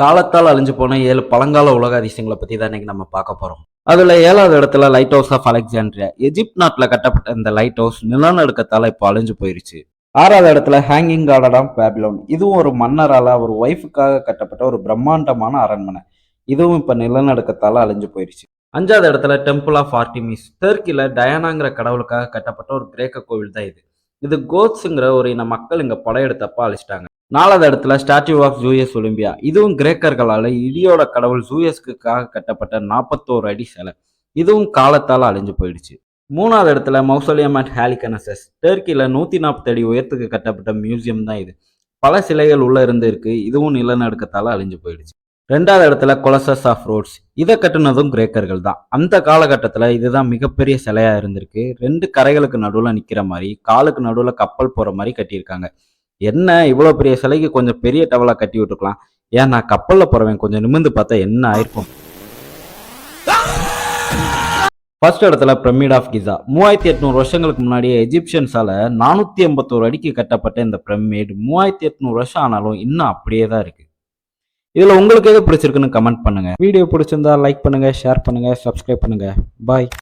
காலத்தால் அழிஞ்சு போன ஏழு பழங்கால உலக அதிசயங்களை பத்தி தான் இன்னைக்கு நம்ம பார்க்க போறோம். அதுல ஏழாவது இடத்துல lighthouse of Alexandria Egypt நாட்டில் கட்டப்பட்ட இந்த லைட் ஹவுஸ் நிலநடுக்கத்தால் இப்போ அழிஞ்சு போயிருச்சு. ஆறாவது இடத்துல ஹேங்கிங் கார்டன் ஆஃப் பேபிலோன் இதுவும் ஒரு மன்னரால அவர் ஒய்ஃபுக்காக கட்டப்பட்ட ஒரு பிரம்மாண்டமான அரண்மனை. இதுவும் இப்ப நிலநடுக்கத்தால் அழிஞ்சு போயிருச்சு. அஞ்சாவது இடத்துல டெம்பிள் ஆஃப் ஆர்டிமிஸ் டர்க்கில டயானாங்கிற கடவுளுக்காக கட்டப்பட்ட ஒரு கிரேக்க கோவில் தான் இது. இது கோத்ஸுங்கிற ஒரு இன மக்கள் இங்க படையெடுத்தப்ப அழிச்சிட்டாங்க. நாலாவது இடத்துல ஸ்டாச்சு ஆஃப் ஜூயஸ் ஒலிம்பியா இதுவும் கிரேக்கர்களால் இடியோட கடவுள் ஜூயஸ்க்குக்காக கட்டப்பட்ட நாற்பத்தோரு அடி சிலை. இதுவும் காலத்தால் அழிஞ்சு போயிடுச்சு. மூணாவது இடத்துல மௌசோலியம் அட் ஹாலிகனசஸ் டெர்க்கியில் நூற்றி நாற்பது அடி உயரத்துக்கு கட்டப்பட்ட மியூசியம் தான் இது. பல சிலைகள் உள்ளே இருந்து இருக்கு இதுவும் நிலநடுக்கத்தால் அழிஞ்சு போயிடுச்சு. ரெண்டாவது இடத்துல கொலசஸ் ஆஃப் ரோட்ஸ் இதை கட்டினதும் கிரேக்கர்கள் தான். அந்த காலகட்டத்தில் இதுதான் மிகப்பெரிய சிலையாக இருந்திருக்கு. ரெண்டு கரைகளுக்கு நடுவில் நிற்கிற மாதிரி காலுக்கு நடுவில் கப்பல் போகிற மாதிரி கட்டியிருக்காங்க. என்ன இவ்வளோ பெரிய சிலைக்கு கொஞ்சம் பெரிய டவலாக கட்டி விட்டுருக்கலாம்? ஏன் நான் கப்பலில் போகிறவன் கொஞ்சம் நிமிர்ந்து பார்த்தா என்ன ஆயிருக்கும்? ஃபர்ஸ்ட் இடத்துல பிரமிட் ஆஃப் கிசா மூவாயிரத்தி எட்நூறு வருஷங்களுக்கு முன்னாடியே எஜிப்சியன்ஸால நானூற்றி எண்பத்தோரு அடிக்கு கட்டப்பட்ட இந்த பிரமிட் மூவாயிரத்தி எட்நூறு வருஷம் ஆனாலும் இன்னும் அப்படியே தான் இருக்கு. இதில் உங்களுக்கு எது பிடிச்சிருக்குன்னு கமெண்ட் பண்ணுங்க. வீடியோ பிடிச்சிருந்தா லைக் பண்ணுங்கள் ஷேர் பண்ணுங்கள் சப்ஸ்கிரைப் பண்ணுங்கள் பாய்